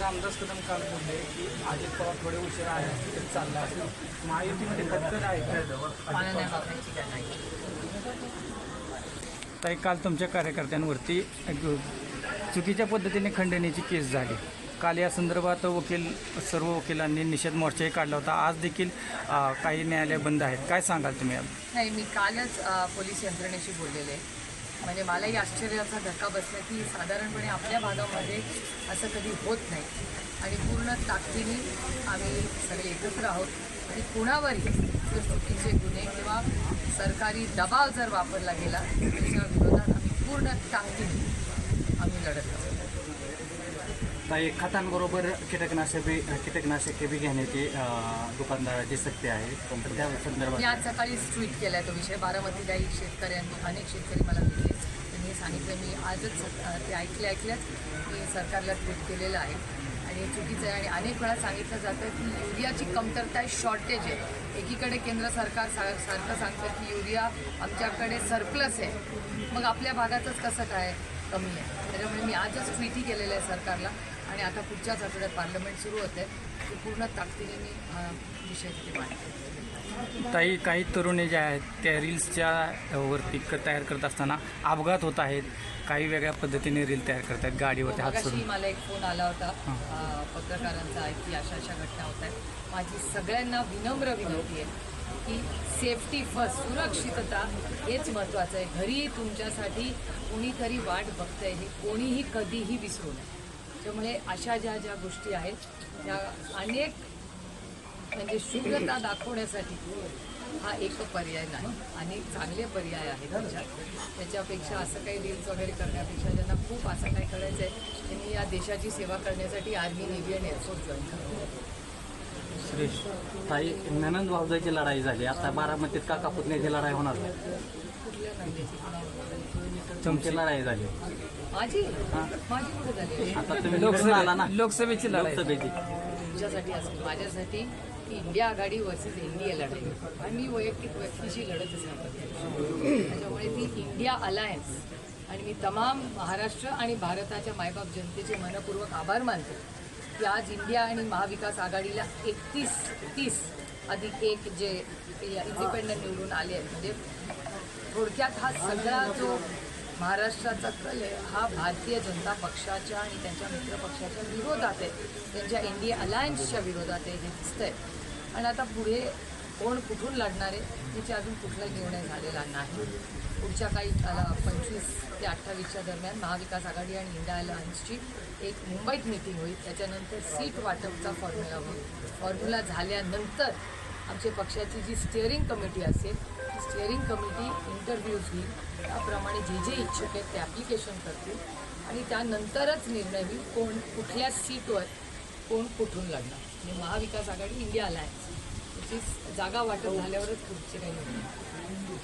रामदास कदम काल बोलले की अजित पवार थोडे उशीर आहे चालला असेल महायुतीमध्ये पत्कर आहे ताई काल तुमच्या कार्यकर्त्यांवरती चुकीच्या पद्धतीने खंडणीची केस झाली. काल या संदर्भात वकील सर्व वकिलांनी निषेध मोर्चाही काढला होता. आज देखील काही न्यायालय बंद आहेत. काय सांगाल तुम्ही नाही मी कालच पोलीस यंत्रणेशी बोललेले. म्हणजे मलाही आश्चर्याचा धक्का बसला की साधारणपणे आपल्या भागामध्ये असं कधी होत नाही. आणि पूर्ण ताकदीने आम्ही सगळे एकत्र आहोत. आणि कुणावरही जर चुकीचे गुन्हे किंवा सरकारी दबाव जर वापरला गेला त्याच्या विरोधात आम्ही पूर्ण ताकदीने आम्ही लढत आहोत. काही खतांबरोबर कीटकनाशके कीटकनाशके बी घेण्याची अं, दुकानदाराची सक्ती आहे तर त्या मी संदर्भात आज सकाळीच ट्विट केला तो विषय बारामतीलाही शेतकऱ्यांनी अनेक शेतकरी मला भेटले त्यांनी सांगितलं. मी आजच ते ऐकले ऐकल्याच मी सरकारला ट्विट केलेलं आहे. आणि हे चुकीचं आहे. आणि अनेक वेळा सांगितलं जातं की युरियाची कमतरता आहे शॉर्टेज आहे. एकीकडे केंद्र सरकार सा सारखं सांगतं की युरिया आमच्याकडे सरप्लस आहे. मग आपल्या भागातच कसं काय कमी आहे? त्याच्यामुळे मी आजच ट्विटही केलेलं आहे सरकारला. आणि आता पुढच्याच आठवड्यात पार्लमेंट सुरू होते. ते पूर्ण ताकदीने मी विषय तिथे मांडते ताई काही तरुणी ज्या आहेत त्या रील्सच्या वरती तयार करत असताना अपघात होत आहेत. काही वेगळ्या पद्धतीने रील तयार करतात गाडीवरती हात सोडून. मला एक फोन आला होता पत्रकारांचा आहे की अशा अशा घटना होत आहेत. माझी सगळ्यांना विनम्र विनंती आहे की सेफ्टी फर्स्ट सुरक्षितता हेच महत्त्वाचं आहे. घरी तुमच्यासाठी कोणीतरी वाट बघतंय हे कोणीही कधीही विसरू नये. त्यामुळे अशा ज्या ज्या गोष्टी आहेत त्या अनेक म्हणजे शुभ्रता दाखवण्यासाठी हा एक पर्याय नाही. अनेक चांगले पर्याय आहेत त्याच्यात. त्याच्यापेक्षा असं काही रील्स वगैरे करण्यापेक्षा ज्यांना खूप असं काही करायचं आहे त्यांनी या देशाची सेवा करण्यासाठी आर्मी नेव्ही आणि एअरफोर्स जॉईन करावं सुरेश काही ननंद भाऊजाची लढाई झाली. आता बारामतीत काका पुतण्याची लढाई होणार कुठल्या नाही झाली. माझी? माझी कुठे झाली? आता तुम्ही निवडून आला ना. लोकसभे लोकसभेची लढाई. लोकसभेची. तुमच्यासाठी असेल माझ्यासाठी ती इंडिया आघाडी वर्सेस एनडीए लढाई. आणि मी वैयक्तिक व्यक्तीशी लढतच नाही त्याच्यामुळे ती इंडिया अलायन्स आणि मी तमाम महाराष्ट्र आणि भारताच्या मायबाप जनतेचे मनपूर्वक आभार मानते. की आज इंडिया आणि महाविकास आघाडीला एकतीस तीस अधिक एक जे इंडिपेंडंट निवडून आले आहेत. म्हणजे थोडक्यात हा सगळा जो महाराष्ट्राचा कल हा भारतीय जनता पक्षाच्या आणि त्यांच्या मित्रपक्षाच्या विरोधात आहे. त्यांच्या इंडिया अलायन्सच्या विरोधात आहे हे दिसतंय. आणि आता पुढे कोण कुठून लढणार आहे याची अजून कुठलाही निर्णय झालेला नाही. पुढच्या काही पंचवीस ते अठ्ठावीसच्या दरम्यान महाविकास आघाडी आणि इंडिया अलायन्सची एक मुंबईत मिटिंग होईल. त्याच्यानंतर सीट वाटपचा फॉर्म्युला होईल. फॉर्म्युला झाल्यानंतर आमच्या पक्षाची जी स्टिअरिंग कमिटी असेल स्टिअरिंग कमिटी इंटरव्ह्यूज घेईल त्याप्रमाणे जे जे इच्छुक आहेत ते ॲप्लिकेशन करतील. आणि त्यानंतरच निर्णय होईल कोण कुठल्या सीटवर कोण कुठून लढणार. म्हणजे महाविकास आघाडी इंडिया अलायन्स त्याची जागा वाटप झाल्यावरच पुढचे काही निर्णय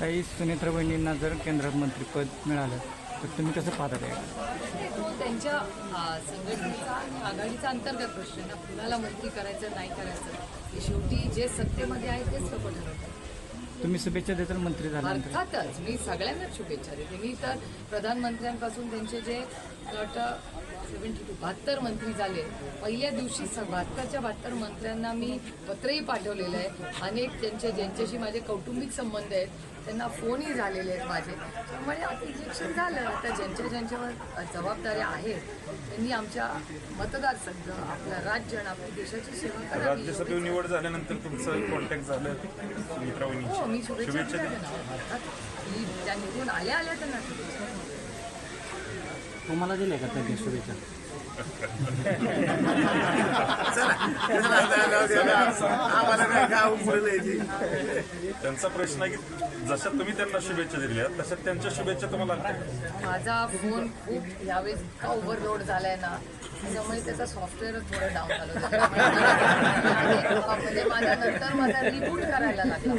ताई सुनेत्रा बहिणींना जर केंद्रात मंत्रिपद मिळालं तर तुम्ही कसं पाहता ते? नाही, तो त्यांच्या संघटनेचा आणि आघाडीचा अंतर्गत प्रश्न आहे ना. कुणाला मंत्री करायचं नाही करायचं. हे शेवटी जे सत्तेमध्ये आहे तेच लोक ठरवतात. तुम्ही शुभेच्छा देताल मंत्री झाल्यानंतर. अर्थातच मी सगळ्यांनाच शुभेच्छा देते. मी तर प्रधानमंत्र्यांपासून त्यांचे जे सेवन्टी टू बहात्तर मंत्री झाले. पहिल्या दिवशी बहात्तरच्या बहात्तर मंत्र्यांना मी पत्रही पाठवलेलं आहे. अनेक त्यांचे ज्यांच्याशी माझे कौटुंबिक संबंध आहेत त्यांना फोनही झालेले आहेत माझे. त्यामुळे आता इलेक्शन झालं. आता ज्यांच्या ज्यांच्यावर जबाबदाऱ्या आहेत त्यांनी आमच्या मतदारसंघ आपलं राज्य आणि आपल्या देशाची सेवा करावी. राज्यसभेवर निवड झाल्यानंतर तुमचं कॉन्टॅक्ट झालं सुमित्रा हो वहिनीशी मी शुभेच्छा शुभेच्छा दिल्या द्या. त्यांना. अर्थात मी त्या निघून आल्या आल्या त्यांना शुभेच्छा तुम्हाला दिले का त्यांनी शुभेच्छा त्यांचा प्रश्न आहे की जशा तुम्ही त्यांना शुभेच्छा दिल्या तशा त्यांच्या शुभेच्छा तुम्हाला. माझा फोन खूप यावेळेस इतका ओव्हरलोड झालाय ना त्याच्यामुळे त्याचा सॉफ्टवेअरच थोडं डाऊन झालं म्हणजे माझ्या नंतर माझा रिबूट करायला लागला.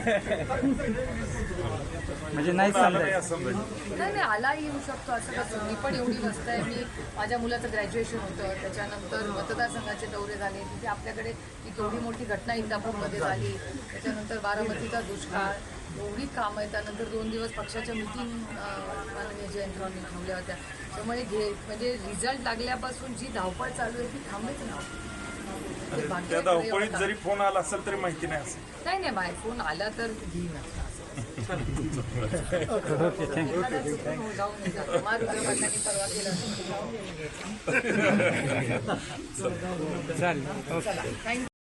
म्हणजे नाही आलं समजायचं. नाही नाही आलाही येऊ शकतो असं कसं मी पण एवढी नसतं. आहे मी माझ्या मुलाचं ग्रॅज्युएशन होतं त्याच्यानंतर मतदारसंघाचे दौरे झाले. तिथे आपल्याकडे ती केवढी मोठी घटना इंदापूरमध्ये झाली. त्याच्यानंतर बारामतीचा दुष्काळ. एवढी कामं आहे त्यानंतर दोन दिवस पक्षाच्या मिटिंग माननीय जयंतरावांनी थांबल्या होत्या. त्यामुळे घे म्हणजे रिझल्ट लागल्यापासून जी धावपळ चालू आहे ती थांबेच ना. ते त्या आहे धावपळीत एवढं जरी फोन आला असेल तरी माहिती नाही असं. काम. नाही नाही बाय फोन आला तर घेईन चालेल